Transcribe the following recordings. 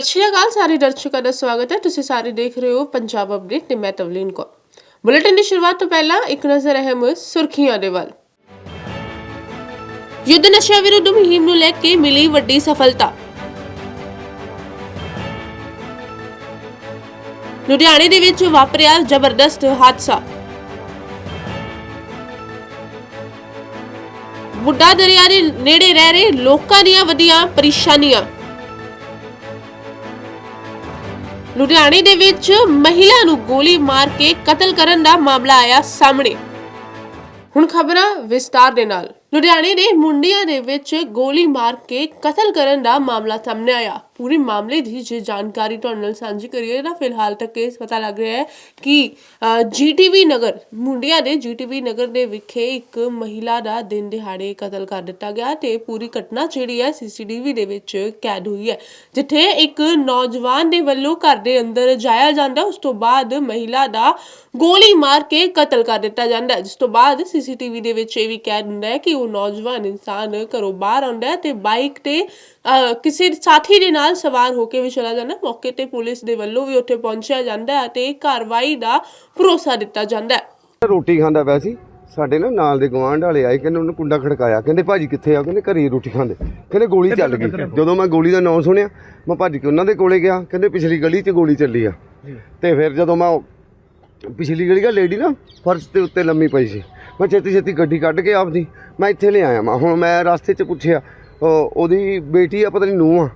ਸਤਿ ਸ਼੍ਰੀ ਅਕਾਲ, ਸਾਰੇ ਦਰਸ਼ਕਾਂ ਦਾ ਸਵਾਗਤ ਹੈ। ਤੁਸੀਂ ਸਾਰੇ ਦੇਖ ਰਹੇ ਹੋ ਪੰਜਾਬ ਅਪਡੇਟ ਤੇ ਮੈਂ ਤਵਲੀਨ ਕੌਰ। ਬੁਲੇਟਿਨ ਦੀ ਸ਼ੁਰੂਆਤ ਤੋਂ ਪਹਿਲਾਂ ਇੱਕ ਨਜ਼ਰ ਅਹਿਮ ਸੁਰਖੀਆਂ ਦੇ ਵੱਲ। ਯੁੱਧ ਨਸ਼ਾ ਵਿਰੁੱਧ ਮੁਹਿੰਮ ਨੂੰ ਲੈ ਕੇ ਮਿਲੀ ਵੱਡੀ ਸਫਲਤਾ। ਲੁਧਿਆਣੇ ਦੇ ਵਿੱਚ ਵਾਪਰਿਆ ਜ਼ਬਰਦਸਤ ਹਾਦਸਾ। ਬੁੱਢਾ ਦਰਿਆ ਦੇ ਨੇੜੇ ਰਹਿ ਰਹੇ ਲੋਕਾਂ ਦੀਆਂ ਵਧੀਆਂ ਪਰੇਸ਼ਾਨੀਆਂ। ਲੁਧਿਆਣੇ ਦੇ ਵਿੱਚ ਮਹਿਲਾ ਨੂੰ ਗੋਲੀ ਮਾਰ ਕੇ ਕਤਲ ਕਰਨ ਦਾ ਮਾਮਲਾ ਆਇਆ ਸਾਹਮਣੇ। ਹੁਣ ਖਬਰਾਂ ਵਿਸਤਾਰ ਦੇ ਨਾਲ। ਲੁਧਿਆਣੇ ਦੇ ਮੁੰਡਿਆਂ ਦੇ ਵਿੱਚ ਗੋਲੀ ਮਾਰ ਕੇ ਕਤਲ ਕਰਨ ਦਾ ਮਾਮਲਾ ਸਾਹਮਣੇ ਆਇਆ। ਪੂਰੇ ਮਾਮਲੇ ਦੀ ਜੇ ਜਾਣਕਾਰੀ ਤੁਹਾਡੇ ਨਾਲ ਸਾਂਝੀ ਕਰੀਏ ਤਾਂ ਫਿਲਹਾਲ ਤੱਕ ਇਹ ਪਤਾ ਲੱਗ ਰਿਹਾ ਹੈ ਕਿ ਜੀਟੀਵੀ ਨਗਰ, ਮੁੰਡਿਆਂ ਦੇ ਜੀਟੀਵੀ ਨਗਰ ਦੇ ਵਿਖੇ ਇੱਕ ਮਹਿਲਾ ਦਾ ਦਿਨ ਦਿਹਾੜੇ ਕਤਲ ਕਰ ਦਿੱਤਾ ਗਿਆ ਤੇ ਪੂਰੀ ਘਟਨਾ ਜਿਹੜੀ ਹੈ ਸੀਸੀਟੀਵੀ ਦੇ ਵਿੱਚ ਕੈਦ ਹੋਈ ਹੈ। ਜਿੱਥੇ ਇੱਕ ਨੌਜਵਾਨ ਦੇ ਵੱਲੋਂ ਘਰ ਦੇ ਅੰਦਰ ਜਾਇਆ ਜਾਂਦਾ, ਉਸ ਤੋਂ ਬਾਅਦ ਮਹਿਲਾ ਦਾ ਗੋਲੀ ਮਾਰ ਕੇ ਕਤਲ ਕਰ ਦਿੱਤਾ ਜਾਂਦਾ ਜਿਸ ਤੋਂ ਬਾਅਦ ਸੀਸੀਟੀਵੀ ਦੇ ਵਿੱਚ ਇਹ ਵੀ ਕੈਦ ਹੁੰਦਾ ਹੈ ਕਿ ਉਹ ਨੌਜਵਾਨ ਇਨਸਾਨ ਘਰੋਂ ਬਾਹਰ ਆਉਂਦਾ ਤੇ ਬਾਈਕ ਤੇ ਕਿਸੇ ਸਾਥੀ ਦੇ ਨਾਲ ਸਵਾਰ ਹੋ ਕੇ ਵੀ ਚਲਾ ਜਾਂਦਾ ਮੌਕੇ ਤੇ ਪੁਲਿਸ ਦੇ ਵੱਲੋਂ ਵੀ ਉੱਥੇ ਪਹੁੰਚਿਆ ਜਾਂਦਾ ਤੇ ਕਾਰਵਾਈ ਦਾ ਭਰੋਸਾ ਦਿੱਤਾ ਜਾਂਦਾ ਰੋਟੀ ਖਾਂਦਾ ਪਿਆ ਸੀ। ਸਾਡੇ ਨਾ ਨਾਲ ਦੇ ਗਵਾਂਢ ਵਾਲੇ ਆਏ, ਕਹਿੰਦੇ ਉਹਨੇ ਕੁੰਡਾ ਖੜਕਾਇਆ। ਕਹਿੰਦੇ, ਭਾਜੀ, ਕਿੱਥੇ ਆ? ਕਹਿੰਦੇ, ਘਰੇ ਰੋਟੀ ਖਾਂਦੇ। ਕਹਿੰਦੇ, ਗੋਲੀ ਚੱਲ ਗਈ। ਜਦੋਂ ਮੈਂ ਗੋਲੀ ਦਾ ਨਾਮ ਸੁਣਿਆ, ਮੈਂ ਭੱਜ, ਕੇ ਉਹਨਾਂ ਦੇ ਕੋਲੇ ਗਿਆ? ਕਹਿੰਦੇ, ਪਿਛਲੀ ਗਲੀ 'ਚ ਗੋਲੀ ਚੱਲੀ ਆ। ਤੇ ਫਿਰ ਜਦੋਂ ਮੈਂ ਪਿਛਲੀ ਗਲੀ ਦਾ ਲੇਡੀ ਨਾ ਫਰਸ਼ ਦੇ ਉੱਤੇ ਲੰਮੀ ਪਈ ਸੀ। ਮੈਂ ਛੇਤੀ ਛੇਤੀ ਗੱਡੀ ਕੱਢ ਕੇ ਆਪਦੀ ਮੈਂ ਇੱਥੇ ਲੈ ਆਇਆ ਮੈਂ ਹੁਣ ਮੈਂ ਰਸਤੇ 'ਚ ਪੁੱਛਿਆ ਉਹ- ਉਹਦੀ ਬੇਟੀ ਆ ਪਤਾ ਨਹੀਂ ਨੂੰਹ ਆ।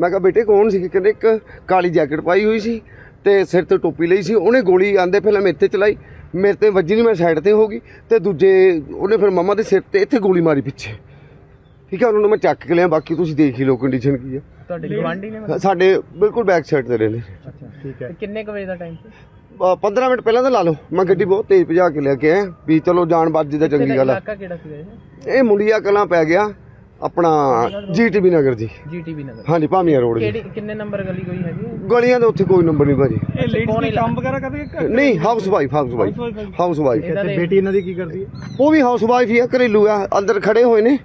ਮੈਂ ਕਿਹਾ ਬੇਟੇ ਕੌਣ ਸੀ? ਕਹਿੰਦੇ ਇੱਕ ਕਾਲੀ ਜੈਕਟ ਪਾਈ ਹੋਈ ਸੀ ਤੇ ਸਿਰ ਤੇ ਟੋਪੀ ਲਈ ਸੀ। ਉਹਨੇ ਗੋਲੀ ਆਂਦੇ ਪਹਿਲਾਂ ਮੇਰੇ ਤੇ ਚਲਾਈ। ਮੇਰੇ ਤੇ ਵੱਜੀ ਨਹੀਂ ਮੈਂ ਸਾਈਡ ਤੇ ਹੋ ਗਈ ਤੇ ਦੂਜੇ ਉਹਨੇ ਫਿਰ ਮੰਮਾ ਦੇ ਸਿਰ ਤੇ ਇੱਥੇ ਗੋਲੀ ਮਾਰੀ ਪਿੱਛੇ। ਠੀਕ ਹੈ ਉਹਨਾਂ ਨੂੰ ਮੈਂ ਚੱਕ ਕੇ ਲਿਆ। ਬਾਕੀ ਤੁਸੀਂ ਦੇਖ ਹੀ ਲਓ ਕੰਡੀਸ਼ਨ ਕੀ ਤੁਹਾਡੇ ਗਵਾਂਢੀ ਨੇ ਸਾਡੇ ਬਿਲਕੁਲ ਬੈਕ ਸਾਈਡ ਤੇ ਰਹਿੰਦੇ। ਅੱਛਾ ਠੀਕ ਹੈ। ਕਿੰਨੇ ਕੁ ਵਜੇ ਦਾ ਟਾਈਮ ਸੀ? 15 ਮਿੰਟ ਪਹਿਲਾਂ ਤਾਂ ਲਾ ਲਓ। ਮੈਂ ਗੱਡੀ ਬਹੁਤ ਤੇਜ਼ ਭਜਾ ਕੇ ਲੈ ਕੇ ਆਇਆ। ਵੀ ਚਲੋ ਜਾਨ ਬਚ ਜੇ ਤਾਂ ਚੰਗੀ ਗੱਲ ਆ। ਇਲਾਕਾ ਕਿਹੜਾ ਸੀਗਾ ਇਹ? ਮੁੰਡਿਆ ਕਲਾਂ ਪੈ ਗਿਆ। ਆਪਣਾ ਜੀਟੀਬੀ ਨਗਰ ਜੀ। ਜੀਟੀਵੀ ਨਗਰ। ਹਾਂਜੀ ਭਾਮੀਆਂ ਰੋਡ ਜੀ। ਕਿਹੜੀ ਕਿੰਨੇ ਨੰਬਰ ਗਲੀ ਕੋਈ ਹੈਗੀ? ਹੈ? ਗਲੀਆਂ ਦੇ ਉੱਥੇ ਕੋਈ ਨੰਬਰ ਨਹੀਂ ਭਾਜੀ। ਇਹ ਲੇਡੀ ਕੰਮ ਵਗੈਰਾ ਨਹੀਂ housewife housewife housewife ਦੇ ਬੇਟੀ ਇਹਨਾਂ ਦੀ ਕੀ ਕਰਦੀ ਹੈ? ਉਹ ਵੀ ਹਾਊਸ ਵਾਈਫ ਹੀ ਆ ਘਰੇਲੂ ਆ ਅੰਦਰ ਖੜੇ ਹੋਏ ਨੇ।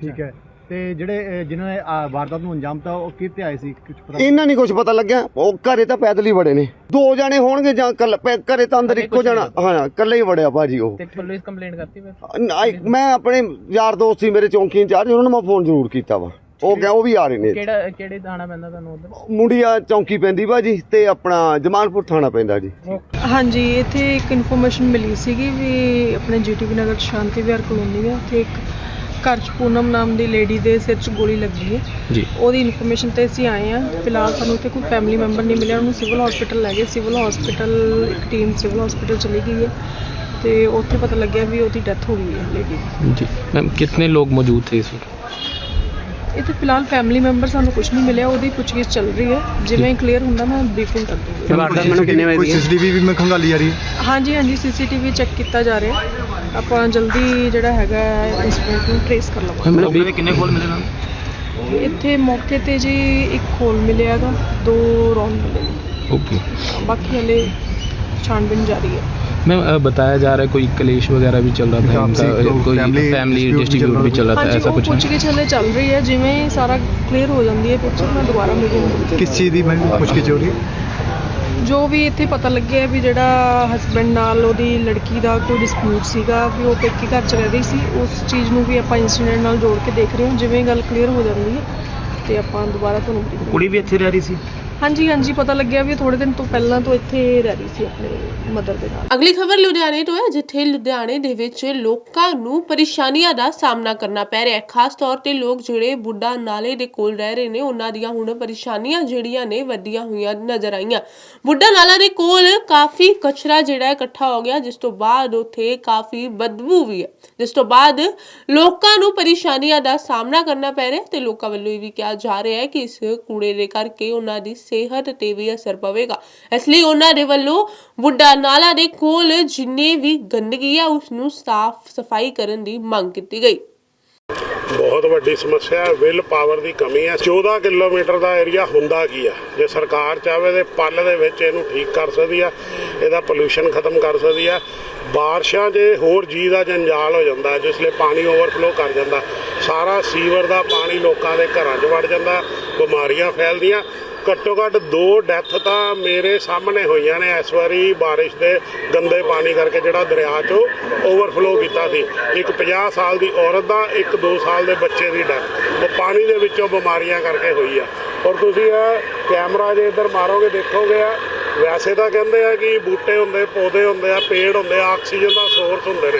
ਠੀਕ ਹੈ। ਤੇ ਜਿਹੜੇ ਅਹ, ਜਿਨ੍ਹਾਂ ਨੇ ਆਹ ਵਾਰਦਾਤ ਨੂੰ ਅੰਜਾਮ ਦਿੱਤਾ ਉਹ ਕਿੱਥੇ ਆਏ ਸੀ? ਕੁਝ ਪਤਾ ਇਹਨਾਂ ਨਹੀਂ ਕੁਝ ਪਤਾ ਲੱਗਿਆ। ਉਹ ਘਰੇ ਤਾਂ ਪੈਦਲ ਹੀ ਵੜੇ ਨੇ। ਦੋ ਜਾਣੇ ਹੋਣਗੇ ਜਾਂ ਕੱਲ ਘਰੇ ਤਾਂ ਅੰਦਰ ਇੱਕੋ ਜਣਾ। ਹਾਂ ਇਕੱਲੇ ਹੀ ਵੜਿਆ ਭਾਜੀ ਉਹ। ਤੇ ਪੁਲਿਸ ਕੰਪਲੇਂਟ ਕਰਤੀ ਫਿਰ? ਨਾ- ਮੈਂ ਆਪਣੇ ਯਾਰ ਦੋਸਤ ਸੀ ਮੇਰੇ ਚੌਂਕੀ ਇੰਚਾਰਜ ਉਹਨਾਂ ਨੂੰ ਮੈਂ ਫੋਨ ਜ਼ਰੂਰ ਕੀਤਾ ਵਾ। ਉਹ ਕਿਹਾ ਉਹ ਵੀ ਆ ਰਹੇ ਨੇ। ਕਿਹੜਾ ਕਿਹੜੇ ਥਾਣਾ ਪੈਂਦਾ ਤੁਹਾਨੂੰ ਉਧਰ? ਮੁੰਡੀਆ ਚੌਂਕੀ ਪੈਂਦੀ ਭਾਜੀ ਤੇ ਆਪਣਾ ਜਮਾਲਪੁਰ ਥਾਣਾ ਪੈਂਦਾ ਜੀ। ਹਾਂਜੀ ਇੱਥੇ ਇੱਕ ਇਨਫੋਰਮੇਸ਼ਨ ਮਿਲੀ ਸੀਗੀ ਵੀ ਆਪਣੇ ਜੀਟੀਵੀ ਨਗਰ ਸ਼ਾਂਤੀ ਵਿਹਾਰ ਕਲੋਨੀ ਹੈ ਉੱਥੇ ਇੱਕ ਘਰ 'ਚ ਪੂਨਮ ਨਾਮ ਦੀ ਲੇਡੀ ਦੇ ਸਿਰ 'ਚ ਗੋਲੀ ਲੱਗੀ ਹੈ ਜੀ ਉਹਦੀ ਇਨਫੋਰਮੇਸ਼ਨ ਤੇ ਅਸੀਂ ਆਏ ਆ ਫਿਲਹਾਲ ਸਾਨੂੰ ਉੱਥੇ ਕੋਈ ਫੈਮਿਲੀ ਮੈਂਬਰ ਨਹੀਂ ਮਿਲਿਆ ਉਹਨੂੰ ਸਿਵਲ ਹਸਪੀਟਲ ਲੈ ਗਏ ਸਿਵਲ ਹਸਪੀਟਲ ਇੱਕ ਟੀਮ ਸਿਵਲ ਹਸਪੀਟਲ ਚਲੀ ਗਈ ਹੈ ਤੇ ਉੱਥੇ ਪਤਾ ਲੱਗਿਆ ਵੀ ਉਹਦੀ ਡੈਥ ਹੋ ਗਈ ਹੈ ਲੇਡੀ ਦੀ जी मैम कितने लोग मौजूद थे इस वक्त ਇੱਥੇ ਫਿਲਹਾਲ ਫੈਮਿਲੀ ਮੈਂਬਰ ਸਾਨੂੰ ਕੁਝ ਨਹੀਂ ਮਿਲਿਆ ਉਹਦੀ ਪੁੱਛਗਿੱਛ ਚੱਲ ਰਹੀ ਹੈ ਜਿਵੇਂ ਕਲੀਅਰ ਹੁੰਦਾ ਮੈਂ ਬਰੀਫਿੰਗ ਕਰ ਦੂੰਗੀ ਕੋਈ ਸੀਸੀਟੀਵੀ ਵੀ ਮੈਂ ਖੰਗਾਲੀ ਜਾ ਰਹੀ ਹੈ ਹਾਂਜੀ ਹਾਂਜੀ ਸੀਸੀਟੀਵੀ ਚੈੱਕ ਕੀਤਾ ਜਾ ਰਿਹਾ ਆਪਾਂ ਜਲਦੀ ਜਿਹੜਾ ਹੈਗਾ ਇਨਸੀਡੈਂਟ ਨੂੰ ਟ੍ਰੇਸ ਕਰ ਲਵਾਂਗੇ मैम अभी कितने कॉल मिले मैम ਇੱਥੇ ਮੌਕੇ ਤੇ ਜੀ ਇੱਕ ਖੋਲ ਮਿਲਿਆਗਾ ਦੋ ਰੌਂਡ ਮਿਲੇ ਨੇ। ओके ਬਾਕੀ ਹਲੇ ਛਾਣਬੀਨ ਜਾਰੀ ਹੈ मैम अ, बताया जा रहा है कोई कलेश वगैरह भी चल रहा था आपसी इनका, कोई कोई family फैमिली dispute भी चल डिस्ट्रीब्यूट भी चल रहा था ਹਾਂਜੀ ऐसा ਉਹ कुछ है ਪੁੱਛਗਿੱਛ ਹਲੇ ਚੱਲ ਰਹੀ ਹੈ ਜਿਵੇਂ ਹੀ ਸਾਰਾ ਕਲੀਅਰ ਹੋ ਜਾਂਦੀ ਹੈ ਪਿਕਚਰ ਮੈਂ ਦੁਬਾਰਾ ਮਿਲੂੰਗੀ ਕਿਸ ਚੀਜ਼ ਦੀ ਮੈਂ ਪੁੱਛ ਕੇ ਹੋ ਰਹੀ ਹੈ ਜੋ ਵੀ ਇੱਥੇ ਪਤਾ ਲੱਗਿਆ ਵੀ ਜਿਹੜਾ ਹਸਬੰਡ ਨਾਲ ਉਹਦੀ ਲੜਕੀ ਦਾ ਕੋਈ ਡਿਸਪਿਊਟ ਸੀਗਾ, ਵੀ ਉਹ ਪੇਕੇ ਘਰ ਚ ਰਹਿ ਰਹੀ ਸੀ, ਉਸ ਚੀਜ਼ ਨੂੰ ਵੀ ਆਪਾਂ ਇਨਸੀਡੈਂਟ ਨਾਲ ਜੋੜ ਕੇ ਦੇਖ ਰਹੇ ਹਾਂ, ਜਿਵੇਂ ਗੱਲ ਕਲੀਅਰ ਹੋ ਜਾਂਦੀ ਹੈ, ਤੇ ਆਪਾਂ ਦੁਬਾਰਾ ਤੁਹਾਨੂੰ ਕੁੜੀ ਵੀ ਇੱਥੇ ਰਹਿ ਰਹੀ ਸੀ? ਹਾਂਜੀ ਹਾਂਜੀ, ਪਤਾ ਲੱਗਿਆ ਵੀ ਥੋੜੇ ਦਿਨ ਤੋਂ ਪਹਿਲਾਂ ਤੋਂ ਇੱਥੇ ਰਹਿ ਰਹੀ ਸੀ ਆਪਣੇ ਮਦਰ ਦੇ ਨਾਲ। ਅਗਲੀ ਖਬਰ ਲੁਧਿਆਣੇ ਤੋਂ ਹੈ, ਜਿੱਥੇ ਲੁਧਿਆਣੇ ਦੇ ਵਿੱਚ ਲੋਕਾਂ ਨੂੰ ਪਰੇਸ਼ਾਨੀਆਂ ਦਾ ਸਾਹਮਣਾ ਕਰਨਾ ਪੈ ਰਿਹਾ ਹੈ। ਖਾਸ ਤੌਰ ਤੇ ਲੋਕ ਜਿਹੜੇ ਬੁੱਢਾ ਨਾਲੇ ਦੇ ਕੋਲ ਰਹਿ ਰਹੇ ਨੇ, ਉਹਨਾਂ ਦੀਆਂ ਹੁਣ ਪਰੇਸ਼ਾਨੀਆਂ ਜਿਹੜੀਆਂ ਨੇ ਵੱਡੀਆਂ ਹੋਈਆਂ ਨਜ਼ਰ ਆਈਆਂ। ਬੁੱਢਾ ਨਾਲਾ ਦੇ ਕੋਲ ਕਾਫੀ ਕਚਰਾ ਜਿਹੜਾ ਇਕੱਠਾ ਹੋ ਗਿਆ, ਜਿਸ ਤੋਂ ਬਾਅਦ ਉੱਥੇ ਕਾਫੀ ਬਦਬੂ ਵੀ ਹੈ। ਜਿਸ ਤੋਂ ਬਾਅਦ ਲੋਕਾਂ ਨੂੰ ਪਰੇਸ਼ਾਨੀਆਂ ਦਾ ਸਾਹਮਣਾ ਕਰਨਾ ਪੈ ਰਿਹਾ ਤੇ ਲੋਕਾਂ ਵੱਲੋਂ ਇਹ ਵੀ ਕਿਹਾ ਜਾ ਰਿਹਾ ਹੈ ਕਿ ਇਸ ਕੂੜੇ ਦੇ ਕਰਕੇ ਉਹਨਾਂ ਦੀ ਸਿਹਤ ਤੇ ਵੀ ਅਸਰ ਪਵੇਗਾ। ਇਸ ਲਈ ਉਹਨਾਂ ਦੇ ਵੱਲੋਂ ਬੁੱਢਾ ਨਾਲਾ ਦੇ ਕੋਲ ਜਿੰਨੇ ਵੀ ਗੰਦਗੀ ਆ ਉਸ ਨੂੰ ਸਾਫ਼ ਸਫ਼ਾਈ ਕਰਨ ਦੀ ਮੰਗ ਕੀਤੀ ਗਈ। ਬਹੁਤ ਵੱਡੀ ਸਮੱਸਿਆ ਹੈ, ਵਿਲ ਪਾਵਰ ਦੀ ਕਮੀ ਹੈ। 14 ਕਿਲੋਮੀਟਰ ਦਾ ਏਰੀਆ ਹੁੰਦਾ ਕੀ ਆ? ਜੇ ਸਰਕਾਰ ਚਾਹਵੇ ਤੇ ਪੱਲ ਦੇ ਵਿੱਚ ਇਹਨੂੰ ਠੀਕ ਕਰ ਸਕਦੀ ਆ, ਇਹਦਾ ਪੋਲੂਸ਼ਨ ਖਤਮ ਕਰ ਸਕਦੀ ਆ। ਬਾਰਿਸ਼ਾਂ 'ਚ ਹੋਰ ਜੀ ਦਾ ਜੰਜਾਲ ਹੋ ਜਾਂਦਾ, ਜਿਸ ਲਈ ਪਾਣੀ ਓਵਰਫਲੋ ਕਰ ਜਾਂਦਾ, ਸਾਰਾ ਸੀਵਰ ਦਾ ਪਾਣੀ ਲੋਕਾਂ ਦੇ ਘਰਾਂ 'ਚ ਵੜ ਜਾਂਦਾ, ਬਿਮਾਰੀਆਂ ਫੈਲਦੀਆਂ। ਘੱਟੋ ਘੱਟ ਦੋ ਡੈਥ ਤਾਂ ਮੇਰੇ ਸਾਹਮਣੇ ਹੋਈਆਂ ਨੇ। ਇਸ ਵਾਰੀ ਬਾਰਿਸ਼ ਦੇ ਗੰਦੇ ਪਾਣੀ ਕਰਕੇ ਜਿਹੜਾ ਦਰਿਆ 'ਚੋਂ ਓਵਰਫਲੋ ਕੀਤਾ ਸੀ। ਇੱਕ 50 ਸਾਲ ਦੀ ਔਰਤ ਦਾ, ਇੱਕ 2 ਸਾਲ ਦੇ ਬੱਚੇ ਦੀ ਡੈਥ। ਉਹ ਪਾਣੀ ਦੇ ਵਿੱਚੋਂ ਬਿਮਾਰੀਆਂ ਕਰਕੇ ਹੋਈ ਆ। ਔਰ ਤੁਸੀਂ ਇਹ ਕੈਮਰਾ ਜੇ ਇੱਧਰ ਮਾਰੋਗੇ, ਦੇਖੋਗੇ ਆ, ਵੈਸੇ ਤਾਂ ਕਹਿੰਦੇ ਆ ਕਿ ਬੂਟੇ ਹੁੰਦੇ, ਪੌਦੇ ਹੁੰਦੇ ਆ, ਪੇੜ ਹੁੰਦੇ ਆ, ਆਕਸੀਜਨ ਦਾ ਸੋਰਸ ਹੁੰਦੇ ਨੇ।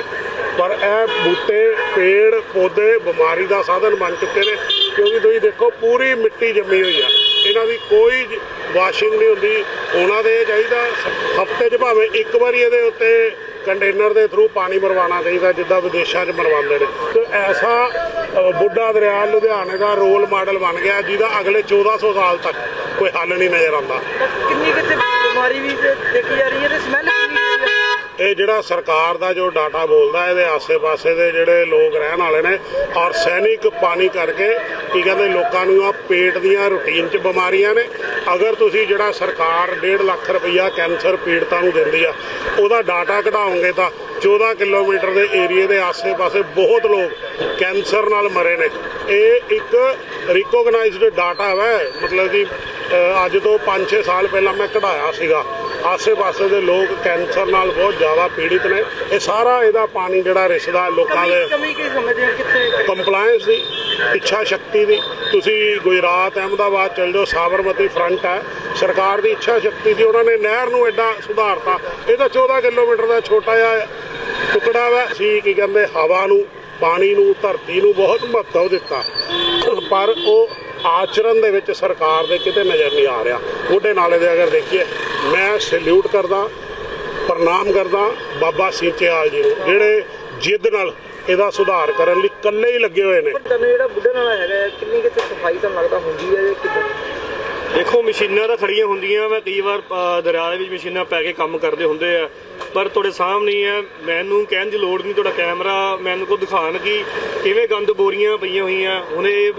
ਪਰ ਇਹ ਬੂਟੇ, ਪੇੜ, ਪੌਦੇ ਬਿਮਾਰੀ ਦਾ ਸਾਧਨ ਬਣ ਚੁੱਕੇ ਨੇ। ਕਿਉਂਕਿ ਤੁਸੀਂ ਦੇਖੋ, ਪੂਰੀ ਮਿੱਟੀ ਜੰਮੀ ਹੋਈ ਆ। ਇਹਨਾਂ ਦੀ ਕੋਈ ਵਾਸ਼ਿੰਗ ਨਹੀਂ ਹੁੰਦੀ। ਉਹਨਾਂ ਦੇ ਚਾਹੀਦਾ ਹਫ਼ਤੇ 'ਚ ਭਾਵੇਂ ਇੱਕ ਵਾਰੀ ਇਹਦੇ ਉੱਤੇ ਕੰਟੇਨਰ ਦੇ ਥਰੂ ਪਾਣੀ ਮਰਵਾਉਣਾ ਚਾਹੀਦਾ, ਜਿੱਦਾਂ ਵਿਦੇਸ਼ਾਂ 'ਚ ਮਰਵਾਉਂਦੇ ਨੇ। ਤੇ ਐਸਾ ਬੁੱਢਾ ਦਰਿਆ, ਲੁਧਿਆਣੇ ਦਾ ਰੋਲ ਮਾਡਲ ਬਣ ਗਿਆ, ਜਿਹਦਾ ਅਗਲੇ 1400 ਸਾਲ ਤੱਕ ਕੋਈ ਹੱਲ ਨਹੀਂ ਨਜ਼ਰ ਆਉਂਦਾ। ਕਿੰਨੀ ਕਿਤੇ ਬਿਮਾਰੀ ਵੀ ਦੇਖੀ ਜਾ ਰਹੀ ਹੈ ਤੇ ਸਮੈਲ ਇਹ ਜਿਹੜਾ ਸਰਕਾਰ ਦਾ ਜੋ ਡਾਟਾ ਬੋਲਦਾ, ਇਹਦੇ ਆਸੇ-ਪਾਸੇ ਦੇ ਜਿਹੜੇ ਲੋਕ ਰਹਿਣ ਵਾਲੇ ਨੇ, ਆਰਸੈਨਿਕ ਪਾਣੀ ਕਰਕੇ, ਕੀ ਕਹਿੰਦੇ, ਲੋਕਾਂ ਨੂੰ ਆ ਪੇਟ ਦੀਆਂ ਰੂਟੀਨ 'ਚ ਬਿਮਾਰੀਆਂ ਨੇ। ਅਗਰ ਤੁਸੀਂ ਜਿਹੜਾ ਸਰਕਾਰ 1.5 ਲੱਖ ਰੁਪਈਆ ਕੈਂਸਰ ਪੀੜਤਾਂ ਨੂੰ ਦਿੰਦੀ ਆ, ਉਹਦਾ ਡਾਟਾ ਕਢਾਓਗੇ ਤਾਂ 14 ਕਿਲੋਮੀਟਰ ਦੇ ਏਰੀਏ ਦੇ ਆਸੇ-ਪਾਸੇ ਬਹੁਤ ਲੋਕ ਕੈਂਸਰ ਨਾਲ ਮਰੇ ਨੇ। ਇਹ ਇੱਕ ਰਿਕੋਗਨਾਈਜ਼ਡ ਡਾਟਾ ਹੈ ਮਤਲਬ ਕਿ ਅੱਜ ਤੋਂ 5-6 ਸਾਲ ਪਹਿਲਾਂ ਮੈਂ ਕਢਾਇਆ ਸੀਗਾ। ਆਸੇ-ਪਾਸੇ ਦੇ ਲੋਕ ਕੈਂਸਰ ਨਾਲ ਬਹੁਤ ਜ਼ਿਆਦਾ ਪੀੜਿਤ ਨੇ। ਇਹ ਸਾਰਾ ਇਹਦਾ ਪਾਣੀ ਜਿਹੜਾ ਰਿਸਦਾ ਲੋਕਾਂ ਦੇ ਕਮੀ ਕੀ ਸਮਝਦੇ ਕਿੱਥੇ ਕੰਪਲਾਈਂਸ ਦੀ ਇੱਛਾ ਸ਼ਕਤੀ ਦੀ। ਤੁਸੀਂ ਗੁਜਰਾਤ ਅਹਿਮਦਾਬਾਦ ਚਲ ਜਾਓ ਸਾਬਰਮਤੀ ਫਰੰਟ ਹੈ। ਸਰਕਾਰ ਦੀ ਇੱਛਾ ਸ਼ਕਤੀ ਦੀ ਉਹਨਾਂ ਨੇ ਨਹਿਰ ਨੂੰ ਐਡਾ ਸੁਧਾਰਤਾ। ਇਹ ਤਾਂ 14 ਕਿਲੋਮੀਟਰ ਦਾ ਛੋਟਾ ਜਿਹਾ ਟੁਕੜਾ ਵਾ। ਸੀ ਕੀ ਕਹਿੰਦੇ ਹਵਾ ਨੂੰ ਪਾਣੀ ਨੂੰ ਧਰਤੀ ਨੂੰ ਬਹੁਤ ਮਹੱਤਵ ਦਿੱਤਾ। ਪਰ ਉਹ ਆਚਰਣ ਦੇ ਵਿੱਚ ਸਰਕਾਰ ਦੇ ਕਿਤੇ ਨਜ਼ਰ ਨਹੀਂ ਆ ਰਿਹਾ। ਉਹਦੇ ਨਾਲੇ ਦੇ ਅਗਰ ਦੇਖੀਏ ਮੈਂ ਸੈਲੂਟ ਕਰਦਾ ਪ੍ਰਣਾਮ ਕਰਦਾ ਬਾਬਾ ਸਿੰਚੇਵਾਲ ਜੀ ਨੂੰ ਜਿਹੜੇ ਜਿੱਦ ਨਾਲ ਇਹਦਾ ਸੁਧਾਰ ਕਰਨ ਲਈ ਇਕੱਲੇ ਹੀ ਲੱਗੇ ਹੋਏ ਨੇ। ਤੁਹਾਨੂੰ ਜਿਹੜਾ ਬੁੱਢੇ ਨਾਲ ਹੈਗਾ ਕਿੰਨੀ ਕਿਤੇ ਸਫ਼ਾਈ ਤੁਹਾਨੂੰ ਲੱਗਦਾ ਹੁੰਦੀ ਹੈ ਜਾਂ ਕਿੱਦਾਂ? ਦੇਖੋ ਮਸ਼ੀਨਾਂ ਤਾਂ ਖੜੀਆਂ ਹੁੰਦੀਆਂ ਵਾ ਕਈ ਵਾਰ ਦਰਿਆ ਦੇ ਵਿੱਚ ਮਸ਼ੀਨਾਂ ਪੈ ਕੇ ਕੰਮ ਕਰਦੇ ਹੁੰਦੇ ਆ ਪਰ ਤੁਹਾਡੇ ਸਾਹਮਣੇ ਹੈ ਮੈਨੂੰ ਕਹਿਣ ਦੀ ਲੋੜ ਨਹੀਂ ਤੁਹਾਡਾ ਕੈਮਰਾ ਮੈਨੂੰ ਕੋ ਦਿਖਾਣ ਕਿ ਕਿਵੇਂ ਗੰਦ ਬੋਰੀਆਂ ਪਈਆਂ ਹੋਈਆਂ ਹੁਣ ਇਹ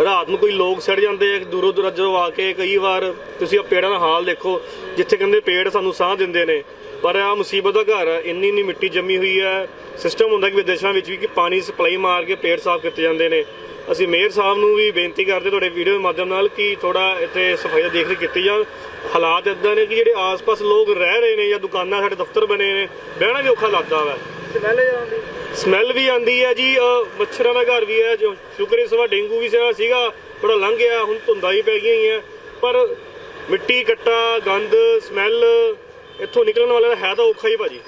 ਰਾਤ ਨੂੰ ਕੋਈ ਲੋਕ ਸੜ ਜਾਂਦੇ ਆ, ਦੂਰੋਂ ਦੂਰੋਂ ਆ ਕੇ ਕਈ ਵਾਰ ਤੁਸੀਂ ਆ ਪੇੜਾਂ ਦਾ ਹਾਲ ਦੇਖੋ, ਜਿੱਥੇ ਕਹਿੰਦੇ ਪੇੜ ਸਾਨੂੰ ਸਾਹ ਦਿੰਦੇ ਨੇ, ਪਰ ਆ ਮੁਸੀਬਤ ਦਾ ਘਰ ਹੈ ਇੰਨੀ ਇੰਨੀ ਮਿੱਟੀ ਜੰਮੀ ਹੋਈ ਹੈ ਸਿਸਟਮ ਹੁੰਦਾ ਕਿ ਵਿਦੇਸ਼ਾਂ ਵਿੱਚ ਵੀ ਕਿ ਪਾਣੀ ਸਪਲਾਈ ਮਾਰ ਕੇ ਪੇੜ ਸਾਫ਼ ਕੀਤੇ ਜਾਂਦੇ ਨੇ। ਅਸੀਂ ਮੇਅਰ ਸਾਹਿਬ ਨੂੰ ਵੀ ਬੇਨਤੀ ਕਰਦੇ ਤੁਹਾਡੇ ਵੀਡੀਓ ਦੇ ਮਾਧਿਅਮ ਨਾਲ ਕਿ ਥੋੜਾ ਇੱਥੇ ਸਫ਼ਾਈ ਦਾ ਦੇਖ ਰੇਖ ਕੀਤੀ ਜਾਣ ਹਾਲਾਤ ਇਦਾਂ ਨੇ ਕਿ ਜਿਹੜੇ ਆਸ-ਪਾਸ ਲੋਕ ਰਹਿ ਰਹੇ ਨੇ ਜਾਂ ਦੁਕਾਨਾਂ ਸਾਡੇ ਦਫ਼ਤਰ ਬਣੇ ਨੇ, ਬਹਿਣਾ ਵੀ ਔਖਾ ਲੱਗਦਾ ਵਾ। ਸਮੈਲ ਜਾਂਦੀ ਸਮੈਲ ਵੀ ਆਂਦੀ ਹੈ ਜੀ ਮੱਛਰਾਂ ਦਾ ਘਰ ਵੀ ਹੈ ਜੋ ਸ਼ੁਕਰ ਇਸ ਵਾਰ ਡੇਂਗੂ ਵੀ ਸੀਗਾ- ਸੀਗਾ ਥੋੜਾ ਲੰਘ ਗਿਆ ਹੁਣ ਧੁੰਦਾਂ ਹੀ ਪੈ ਗਈਆਂ ਹੀ ਹੈ। ਪਰ ਮਿੱਟੀ ਕੱਟਾ ਗੰਦ ਸਮੈਲ ਇੱਥੋਂ ਨਿਕਲਣ ਵਾਲਾ ਹੈ ਤਾਂ ਔਖਾ ਹੀ ਭਾਜੀ।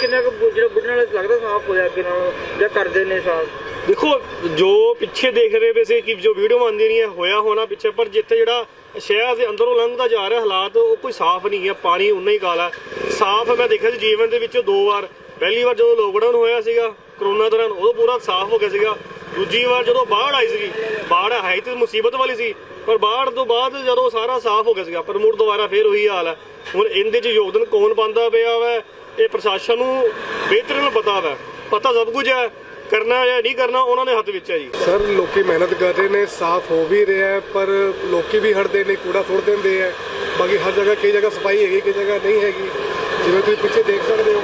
ਕਿੰਨਾ ਕੁ ਜਿਹੜਾ ਬੁੱਢੇ ਨਾਲ ਲੱਗਦਾ ਸਾਫ਼ ਹੋਇਆ ਅੱਗੇ ਨਾਲੋਂ ਜਾਂ ਕਰਦੇ ਨੇ ਸਾਫ਼? ਦੇਖੋ ਜੋ ਪਿੱਛੇ ਦੇਖ ਰਹੇ ਵੇ ਸੀ ਕਿ ਜੋ ਵੀਡੀਓ ਆਉਂਦੀ ਨਹੀਂ ਹੈ ਹੋਇਆ ਹੋਣਾ ਪਿੱਛੇ ਪਰ ਜਿੱਥੇ ਜਿਹੜਾ ਸ਼ਹਿਰ ਦੇ ਅੰਦਰੋਂ ਲੰਘਦਾ ਜਾ ਰਿਹਾ ਹਾਲਾਤ ਉਹ ਕੋਈ ਸਾਫ਼ ਨਹੀਂ ਹੈ ਪਾਣੀ ਉਨਾ ਹੀ ਕਾਲਾ ਸਾਫ਼ ਮੈਂ ਦੇਖਿਆ ਸੀ ਜੀਵਨ ਦੇ ਵਿੱਚ ਦੋ ਵਾਰ ਪਹਿਲੀ ਵਾਰ ਜਦੋਂ ਲੋਕਡਾਊਨ ਹੋਇਆ ਸੀਗਾ ਕਰੋਨਾ ਦੌਰਾਨ ਉਦੋਂ ਪੂਰਾ ਸਾਫ਼ ਹੋ ਗਿਆ ਸੀਗਾ। ਦੂਜੀ ਵਾਰ ਜਦੋਂ ਬਾੜ ਆਈ ਸੀਗੀ, ਬਾੜ ਹੈ ਤੇ ਮੁਸੀਬਤ ਵਾਲੀ ਸੀ, ਪਰ ਬਾੜ ਤੋਂ ਬਾਅਦ ਜਦੋਂ ਸਾਰਾ ਸਾਫ਼ ਹੋ ਗਿਆ ਸੀਗਾ, ਪਰ ਮੁੜ ਦੁਬਾਰਾ ਫੇਰ ਉਹੀ ਹਾਲ ਹੈ। ਹੁਣ ਇਹਦੇ 'ਚ ਯੋਗਦਾਨ ਕੌਣ ਪਾਉਂਦਾ ਪਿਆ ਵਾ, ਇਹ ਪ੍ਰਸ਼ਾਸਨ ਨੂੰ ਬਿਹਤਰ ਨਾਲ ਪਤਾ ਵਾ। ਪਤਾ ਸਭ ਕੁਝ ਹੈ, ਕਰਨਾ ਜਾਂ ਨਹੀਂ ਕਰਨਾ, ਉਹਨਾਂ ਦੇ ਹੱਥ ਵਿੱਚ ਹੈ ਜੀ। ਸਰ, ਲੋਕੀ ਮਿਹਨਤ ਕਰ ਰਹੇ ਨੇ, ਸਾਫ਼ ਹੋ ਵੀ ਰਿਹਾ ਹੈ, ਪਰ ਲੋਕੀ ਵੀ ਹਟਦੇ ਨੇ, ਕੂੜਾ ਸੁੱਟ ਦਿੰਦੇ ਆ ਬਾਕੀ ਹਰ ਜਗ੍ਹਾ, ਕਈ ਜਗ੍ਹਾ ਸਫ਼ਾਈ ਹੈਗੀ, ਕਈ ਜਗ੍ਹਾ ਨਹੀਂ ਹੈਗੀ। ਜਿਵੇਂ ਤੁਸੀਂ ਪਿੱਛੇ ਦੇਖ ਸਕਦੇ ਹੋ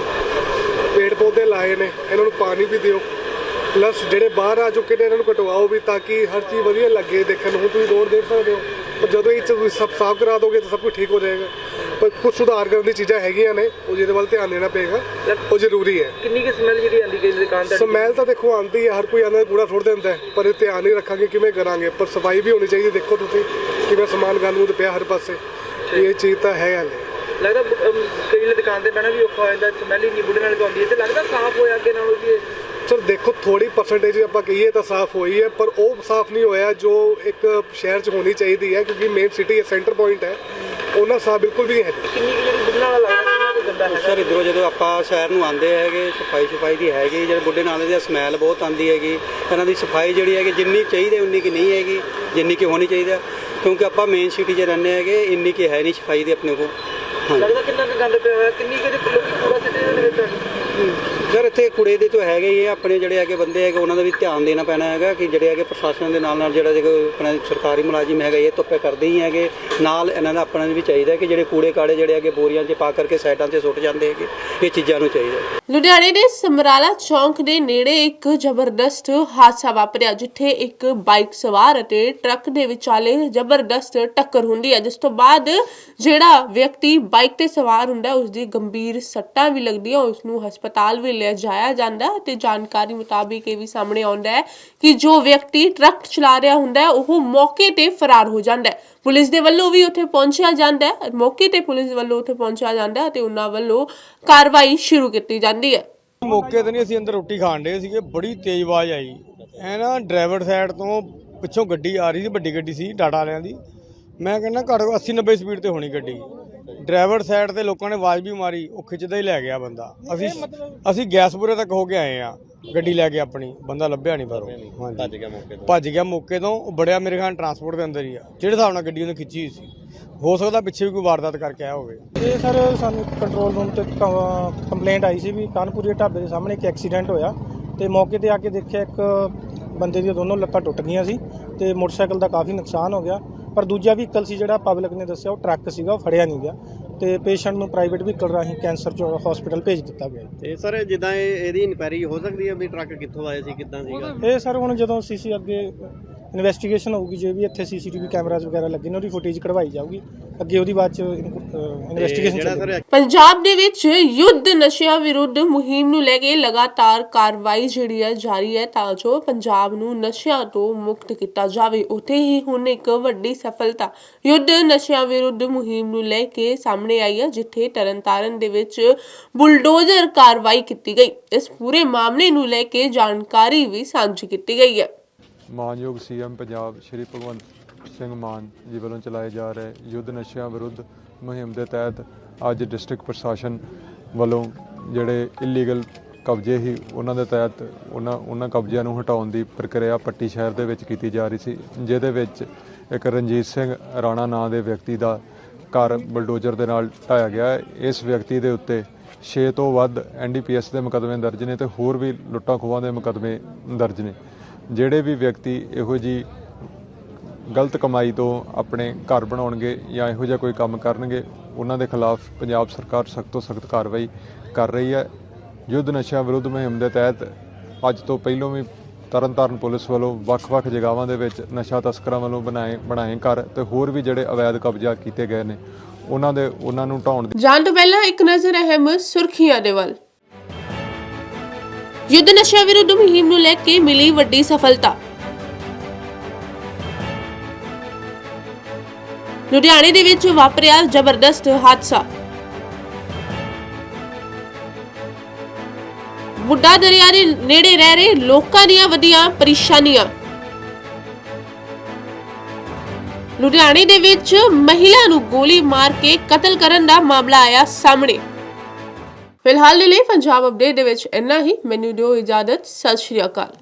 ਪੌਦੇ ਲਾਏ ਨੇ ਇਹਨਾਂ ਨੂੰ ਪਾਣੀ ਵੀ ਦਿਓ। ਪਲੱਸ ਜਿਹੜੇ ਬਾਹਰ ਆ ਚੁੱਕੇ ਨੇ ਇਹਨਾਂ ਨੂੰ ਕਟਵਾਓ ਵੀ ਤਾਂ ਕਿ ਹਰ ਚੀਜ਼ ਵਧੀਆ ਲੱਗੇ ਦੇਖਣ ਨੂੰ। ਹੁਣ ਤੁਸੀਂ ਰੋਡ ਦੇਖ ਸਕਦੇ ਹੋ ਪਰ ਜਦੋਂ ਇਹ ਤੁਸੀਂ ਸਭ ਸਾਫ਼ ਕਰਾ ਦੋਗੇ ਤਾਂ ਸਭ ਕੁਝ ਠੀਕ ਹੋ ਜਾਏਗਾ। ਪਰ ਕੁਝ ਸੁਧਾਰ ਕਰਨ ਦੀ ਚੀਜ਼ਾਂ ਹੈਗੀਆਂ ਨੇ ਉਹ ਜਿਹਦੇ ਵੱਲ ਧਿਆਨ ਦੇਣਾ ਪਏਗਾ ਉਹ ਜ਼ਰੂਰੀ ਹੈ। ਕਿੰਨੀ ਕਿ ਸਮੈਲ ਜਿਹੜੀ ਆਂਦੀ ਗਈ ਦੁਕਾਨ ਤੇ ਸਮੈਲ ਤਾਂ ਦੇਖੋ ਆਉਂਦੀ ਹੈ ਹਰ ਕੋਈ ਆਂਦਾ ਕੂੜਾ ਸੁੱਟ ਦਿੰਦਾ ਪਰ ਇਹ ਧਿਆਨ ਨਹੀਂ ਰੱਖਾਂਗੇ ਕਿਵੇਂ ਕਰਾਂਗੇ। ਪਰ ਸਫ਼ਾਈ ਵੀ ਹੋਣੀ ਚਾਹੀਦੀ ਦੇਖੋ ਤੁਸੀਂ ਕਿਵੇਂ ਸਮਾਨ ਗੰਦ ਪਿਆ ਹਰ ਪਾਸੇ। ਇਹ ਚੀਜ਼ ਤਾਂ ਹੈ ਹਾਲੇ ਲੱਗਦਾ ਅਮ, ਕਈ ਵੇਲੇ ਦੁਕਾਨ ਤੇ ਬਹਿਣਾ ਵੀ ਔਖਾ ਹੋ ਜਾਂਦਾ ਸਮੈਲ ਹੀ ਨਹੀਂ ਬੁੱਢੇ ਨਾਲ ਆਉਂਦੀ ਹੈ ਤੇ ਲੱਗਦਾ ਸਾਫ਼ ਹੋਇਆ ਅੱਗੇ ਨਾਲੋਂ ਜੀ ਇਹ? ਸਰ ਦੇਖੋ ਥੋੜੀ ਪਰਸੈਂਟੇਜ ਆਪਾਂ ਕਹੀਏ ਤਾਂ ਸਾਫ਼ ਹੋਈ ਹੈ ਪਰ ਉਹ ਸਾਫ਼ ਨਹੀਂ ਹੋਇਆ ਜੋ ਇੱਕ ਸ਼ਹਿਰ 'ਚ ਹੋਣੀ ਚਾਹੀਦੀ ਹੈ ਕਿਉਂਕਿ ਮੇਨ ਸਿਟੀ ਹੈ ਸੈਂਟਰ ਪੁਆਇੰਟ ਹੈ ਉਹਨਾਂ ਸਾਫ਼ ਬਿਲਕੁਲ ਵੀ ਨਹੀਂ ਹੈ। ਕਿੰਨੀ ਕੁ ਜਿਹੜੀ ਬੁੱਢੇ ਨਾਲ ਲੱਗਦਾ ਕਿੰਨਾ ਕੁ ਗੰਦਾ ਹੈਗਾ? ਸਰ ਇਧਰੋਂ ਜਦੋਂ ਆਪਾਂ ਸ਼ਹਿਰ ਨੂੰ ਆਉਂਦੇ ਹੈਗੇ ਸਫ਼ਾਈ ਸਫ਼ਾਈ ਦੀ ਹੈਗੀ ਜਿਹੜੇ ਬੁੱਢੇ ਨਾਲੇ ਦੀ ਸਮੈਲ ਬਹੁਤ ਆਉਂਦੀ ਹੈਗੀ ਇਹਨਾਂ ਦੀ ਸਫ਼ਾਈ ਜਿਹੜੀ ਹੈਗੀ ਜਿੰਨੀ ਚਾਹੀਦੀ ਉਨੀ ਕੀ ਨਹੀਂ ਹੈਗੀ ਜਿੰਨੀ ਕੀ ਹੋਣੀ ਚਾਹੀਦੀ ਹੈ ਕਿਉਂਕਿ ਆਪਾਂ ਮੇਨ ਸਿਟੀ 'ਚ ਰਹਿੰਦੇ ਹੈਗੇ ਇੰਨੀ ਕੀ ਹੈ ਨਹੀਂ ਸਫ਼ਾਈ ਦੀ ਆਪਣੇ ਕੋਲ। ਲੱਗਦਾ ਕਿੰਨਾ ਕੁ ਗੰਦ ਪਿਆ ਹੋਇਆ ਕਿੰਨੀ ਕੁ ਲੋਕੀ ਕੂੜਾ ਸਿੱਟੇ ਦੇ ਵਿੱਚ। ਸਰ ਇੱਥੇ ਕੁੜੇ ਦੇ ਤੋਂ ਹੈਗੇ ਹੀ ਆ, ਆਪਣੇ ਜਿਹੜੇ ਹੈਗੇ ਬੰਦੇ ਹੈਗੇ ਉਹਨਾਂ ਦਾ ਵੀ ਧਿਆਨ ਦੇਣਾ ਪੈਣਾ ਹੈਗਾ ਕਿ ਜਿਹੜੇ ਹੈਗੇ ਪ੍ਰਸ਼ਾਸਨ ਦੇ ਨਾਲ ਨਾਲ ਜਿਹੜਾ ਜਿਹੜਾ ਆਪਣਾ ਸਰਕਾਰੀ ਮੁਲਾਜ਼ਮ ਹੈਗਾ ਇਹ ਧੁੱਪੇ ਕਰਦੇ ਹੀ ਹੈਗੇ। ਨਾਲ ਇਹਨਾਂ ਦਾ ਆਪਣਾ ਵੀ ਚਾਹੀਦਾ ਕਿ ਜਿਹੜੇ ਕੂੜੇ ਕਾੜੇ ਜਿਹੜੇ ਹੈਗੇ ਬੋਰੀਆਂ 'ਚ ਪਾ ਕਰਕੇ ਸਾਈਡਾਂ 'ਤੇ ਸੁੱਟ ਜਾਂਦੇ ਹੈਗੇ ਇਹ ਚੀਜ਼ਾਂ ਨੂੰ ਚਾਹੀਦਾ। ਲੁਧਿਆਣੇ ਦੇ ਸਮਰਾਲਾ ਚੌਂਕ ਦੇ ਨੇੜੇ ਇੱਕ ਜ਼ਬਰਦਸਤ ਹਾਦਸਾ ਵਾਪਰਿਆ ਜਿੱਥੇ ਇੱਕ ਬਾਈਕ ਸਵਾਰ ਅਤੇ ਟਰੱਕ ਦੇ ਵਿਚਾਲੇ ਜ਼ਬਰਦਸਤ ਟੱਕਰ ਹੁੰਦੀ ਹੈ। ਜਿਸ ਤੋਂ ਬਾਅਦ ਜਿਹੜਾ ਵਿਅਕਤੀ ਬਾਈਕ ਤੇ ਸਵਾਰ ਹੁੰਦਾ ਹੈ, ਉਸ ਦੀ ਗੰਭੀਰ ਸੱਟਾਂ ਵੀ ਲੱਗਦੀਆਂ ਉਸ ਨੂੰ ਹਸਪਤਾਲ ਵੀ ਲਿਆ ਜਾਇਆ ਜਾਂਦਾ ਤੇ ਜਾਣਕਾਰੀ ਮੁਤਾਬਿਕ ਇਹ ਵੀ ਸਾਹਮਣੇ ਆਉਂਦਾ ਹੈ ਕਿ ਜੋ ਵਿਅਕਤੀ ਟਰੱਕ ਚਲਾ ਰਿਹਾ ਹੁੰਦਾ ਹੈ, ਉਹ ਮੌਕੇ ਤੇ ਫਰਾਰ ਹੋ ਜਾਂਦਾ ਹੈ। ਪੁਲਿਸ ਦੇ ਵੱਲੋਂ ਵੀ ਉੱਥੇ ਪਹੁੰਚਿਆ ਜਾਂਦਾ ਹੈ, ਮੌਕੇ ਤੇ ਪੁਲਿਸ ਵੱਲੋਂ ਉੱਥੇ ਪਹੁੰਚਿਆ ਜਾਂਦਾ ਹੈ ਤੇ ਉਹਨਾਂ ਵੱਲੋਂ ਕਾਰਵਾਈ ਸ਼ੁਰੂ ਕੀਤੀ ਜਾਂਦੀ ਹੈ। ਮੌਕੇ ਤੇ ਨਹੀਂ, ਅਸੀਂ ਅੰਦਰ ਰੋਟੀ ਖਾਣ ਦੇ ਸੀਗੇ, ਬੜੀ ਤੇਜ਼ ਆਵਾਜ਼ ਆਈ। ਐ ਨਾ ਡਰਾਈਵਰ ਸਾਈਡ ਤੋਂ ਪਿੱਛੋਂ ਗੱਡੀ ਆ ਰਹੀ ਸੀ, ਵੱਡੀ ਗੱਡੀ ਸੀ, ਟਾਟਾ ਵਾਲਿਆਂ ਦੀ। ਮੈਂ ਕਹਿੰਦਾ ਘੱਟ 80 90 ਸਪੀਡ ਤੇ ਹੋਣੀ ਗੱਡੀ। ਡਰਾਈਵਰ ਸਾਈਡ ਤੇ ਲੋਕਾਂ ਨੇ ਆਵਾਜ਼ ਵੀ ਮਾਰੀ ਉਹ ਖਿੱਚਦਾ ਹੀ ਲੈ ਗਿਆ ਬੰਦਾ। ਅਸੀਂ ਅਸੀਂ ਗੈਸਪੁਰੇ ਤੱਕ ਹੋ ਕੇ ਆਏ ਆ ਗੱਡੀ ਲੈ ਕੇ ਆਪਣੀ ਬੰਦਾ ਲੱਭਿਆ ਨਹੀਂ ਪਰ ਉਹ। ਭੱਜ ਗਿਆ ਮੌਕੇ ਤੋਂ। ਭੱਜ ਗਿਆ ਮੌਕੇ ਤੋਂ ਉਹ ਬੜਿਆ ਮੇਰੇ ਖਿਆਲ ਟਰਾਂਸਪੋਰਟ ਦੇ ਅੰਦਰ ਹੀ ਆ ਜਿਹੜੇ ਹਿਸਾਬ ਨਾਲ ਗੱਡੀ ਉਹਨੇ ਖਿੱਚੀ ਹੋਈ ਸੀ। ਹੋ ਸਕਦਾ ਪਿੱਛੇ ਵੀ ਕੋਈ ਵਾਰਦਾਤ ਕਰਕੇ ਆਇਆ ਹੋਵੇ। ਇਹ ਸਰ ਸਾਨੂੰ ਕੰਟਰੋਲ ਰੂਮ ਤੇ ਕੰਪਲੇਂਟ ਆਈ ਸੀ ਵੀ ਕਾਨਪੁਰੀ ਢਾਬੇ ਦੇ ਸਾਹਮਣੇ ਇੱਕ ਐਕਸੀਡੈਂਟ ਹੋਇਆ ਤੇ ਮੌਕੇ ਤੇ ਆ ਕੇ ਦੇਖਿਆ ਇੱਕ ਬੰਦੇ ਦੀਆਂ ਦੋਨੋਂ ਲੱਤਾਂ ਟੁੱਟ ਗਈਆਂ ਸੀ ਤੇ ਮੋਟਰਸਾਈਕਲ ਦਾ ਕਾਫੀ ਨੁਕਸਾਨ ਹੋ ਗਿਆ। ਪਰ ਦੂਜਾ ਵਹੀਕਲ ਸੀ ਜਿਹੜਾ ਪਬਲਿਕ ਨੇ ਦੱਸਿਆ ਉਹ ਟਰੱਕ ਸੀਗਾ ਉਹ ਫੜਿਆ ਨਹੀਂ ਗਿਆ। ਤੇ ਪੇਸ਼ੈਂਟ ਨੂੰ ਪ੍ਰਾਈਵੇਟ ਵਹੀਕਲ ਰਾਹੀਂ ਕੈਂਸਰ ਚ ਹਸਪੀਟਲ ਭੇਜ ਦਿੱਤਾ ਗਿਆ ਤੇ ਸਰ ਜਿੱਦਾਂ ਇਹ ਇਹਦੀ ਇਨਕੁਆਇਰੀ ਹੋ ਸਕਦੀ ਹੈ ਵੀ ਟਰੱਕ ਕਿੱਥੋਂ ਆਇਆ ਸੀ ਕਿੱਦਾਂ ਸੀਗਾ? ਇਹ ਸਰ ਹੁਣ ਜਦੋਂ ਸੀਸੀ ਅੱਗੇ ਇਨਵੈਸਟੀਗੇਸ਼ਨ ਹੋਊਗੀ ਜੇ ਵੀ ਇੱਥੇ ਸੀਸੀਟੀਵੀ ਕੈਮਰਾਜ਼ ਵਗੈਰਾ ਲੱਗੇ ਨੇ ਉਹਦੀ ਫੁਟੇਜ ਕਢਵਾਈ ਜਾਊਗੀ। ਅੱਗੇ ਉਹਦੀ ਬਾਅਦ ਚ ਇਨਵੈਸਟੀਗੇਸ਼ਨ ਜਿਹੜਾ ਚੱਲੇਗੀ। ਸਰ ਪੰਜਾਬ ਦੇ ਵਿੱਚ ਯੁੱਧ ਨਸ਼ਿਆਂ ਵਿਰੁੱਧ ਮੁਹਿੰਮ ਨੂੰ ਲੈ ਕੇ ਲਗਾਤਾਰ ਕਾਰਵਾਈ ਜਿਹੜੀ ਹੈ ਜਾਰੀ ਹੈ ਤਾਂ ਜੋ ਪੰਜਾਬ ਨੂੰ ਨਸ਼ਿਆਂ ਤੋਂ ਮੁਕਤ ਕੀਤਾ ਜਾਵੇ। ਉੱਥੇ ਹੀ ਹੁਣ ਇੱਕ ਵੱਡੀ ਸਫਲਤਾ ਯੁੱਧ ਨਸ਼ਿਆਂ ਵਿਰੁੱਧ ਮੁਹਿੰਮ ਨੂੰ ਲੈ ਕੇ ਸਾਹਮਣੇ ਆਈ ਹੈ ਜਿੱਥੇ ਤਰਨਤਾਰਨ ਦੇ ਵਿੱਚ ਬੁਲਡੋਜ਼ਰ ਕਾਰਵਾਈ ਕੀਤੀ ਗਈ। ਇਸ ਪੂਰੇ ਮਾਮਲੇ ਨੂੰ ਲੈ ਕੇ ਜਾਣਕਾਰੀ ਵੀ ਸਾਂਝੀ ਕੀਤੀ ਗਈ ਹੈ। ਮਾਨਯੋਗ ਸੀਐਮ ਪੰਜਾਬ ਸ਼੍ਰੀ ਭਗਵੰਤ ਸਿੰਘ ਮਾਨ ਜੀ ਵੱਲੋਂ ਚਲਾਏ ਜਾ ਰਹੇ ਯੁੱਧ ਨਸ਼ਿਆਂ ਵਿਰੁੱਧ ਮੁਹਿੰਮ ਦੇ ਤਹਿਤ ਅੱਜ ਡਿਸਟ੍ਰਿਕਟ ਪ੍ਰਸ਼ਾਸਨ ਵੱਲੋਂ ਜਿਹੜੇ ਇਲੀਗਲ ਕਬਜ਼ੇ ਹੀ ਉਹਨਾਂ ਦੇ ਤਹਿਤ ਉਹਨਾਂ ਉਹਨਾਂ ਕਬਜ਼ਿਆਂ ਨੂੰ ਹਟਾਉਣ ਦੀ ਪ੍ਰਕਿਰਿਆ ਪੱਟੀ ਸ਼ਹਿਰ ਦੇ ਵਿੱਚ ਕੀਤੀ ਜਾ ਰਹੀ ਸੀ, ਜਿਹਦੇ ਵਿੱਚ ਇੱਕ ਰਣਜੀਤ ਸਿੰਘ ਰਾਣਾ ਨਾਂ ਦੇ ਵਿਅਕਤੀ ਦਾ ਘਰ ਬਲਡੋਜ਼ਰ ਦੇ ਨਾਲ ਢਾਇਆ ਗਿਆ ਇਸ ਵਿਅਕਤੀ ਦੇ ਉੱਤੇ 6 ਤੋਂ ਵੱਧ ਐਨਡੀਪੀਐਸ ਦੇ ਮੁਕੱਦਮੇ ਦਰਜ ਨੇ ਤੇ ਹੋਰ ਵੀ ਲੁੱਟਾਂ ਖੋਹਾਂ ਦੇ ਮੁਕੱਦਮੇ ਦਰਜ ਨੇ। ਜਿਹੜੇ ਵੀ ਵਿਅਕਤੀ ਇਹੋ ਜੀ ਗਲਤ ਕਮਾਈ ਤੋਂ ਆਪਣੇ ਘਰ ਬਣਾਉਣਗੇ ਜਾਂ ਇਹੋ ਜਿਹਾ ਕੋਈ ਕੰਮ ਕਰਨਗੇ, ਉਹਨਾਂ ਦੇ ਖਿਲਾਫ ਪੰਜਾਬ ਸਰਕਾਰ ਸਖਤ ਤੋਂ ਸਖਤ ਕਾਰਵਾਈ ਕਰ ਰਹੀ ਹੈ। ਯੁੱਧ ਨਸ਼ਾ ਵਿਰੁੱਧ ਮੁਹਿੰਮ ਦੇ ਤਹਿਤ ਅੱਜ ਤੋਂ ਪਹਿਲਾਂ ਵੀ ਤਰਨਤਾਰਨ ਪੁਲਿਸ ਵੱਲੋਂ ਵੱਖ-ਵੱਖ ਜਗ੍ਹਾਵਾਂ ਦੇ ਵਿੱਚ ਨਸ਼ਾ ਤਸਕਰਾਂ ਵੱਲੋਂ ਬਣਾਏ ਬਣਾਏ ਘਰ ਤੇ ਹੋਰ ਵੀ ਜਿਹੜੇ ਅਵੈਧ ਕਬਜ਼ਾ ਕੀਤੇ ਗਏ ਨੇ, ਉਹਨਾਂ ਦੇ, ਉਹਨਾਂ ਨੂੰ ਢਾਉਣ ਦੀ ਜਾਣ ਤੋਂ ਪਹਿਲਾਂ ਇੱਕ ਨਜ਼ਰ ਅਹਿਮ ਸੁਰਖੀਆਂ ਦੇ ਵੱਲ। ਯੁੱਧ ਨਸ਼ਾ ਵਿਰੁੱਧ ਮੁਹਿੰਮ ਨੂੰ ਲੈ ਕੇ ਮਿਲੀ ਵੱਡੀ ਸਫਲਤਾ। ਲੁਧਿਆਣੇ ਦੇ ਵਿੱਚ ਵਾਪਰਿਆ ਜ਼ਬਰਦਸਤ ਹਾਦਸਾ। ਬੁੱਢਾ ਦਰਿਆ ਦੇ ਨੇੜੇ ਰਹਿ ਰਹੇ ਲੋਕਾਂ ਦੀਆਂ ਵਧੀਆਂ ਪਰੇਸ਼ਾਨੀਆਂ। ਲੁਧਿਆਣੇ ਦੇ ਵਿੱਚ ਮਹਿਲਾ ਨੂੰ ਗੋਲੀ ਮਾਰ ਕੇ ਕਤਲ ਕਰਨ ਦਾ ਮਾਮਲਾ ਆਇਆ ਸਾਹਮਣੇ। ਫਿਲਹਾਲ ਦੇ ਲਈ ਪੰਜਾਬ ਅਪਡੇਟ ਦੇ ਵਿੱਚ ਇੰਨਾ ਹੀ। ਮੈਨੂੰ ਦਿਓ ਇਜਾਜ਼ਤ। ਸਤਿ ਸ਼੍ਰੀ ਅਕਾਲ।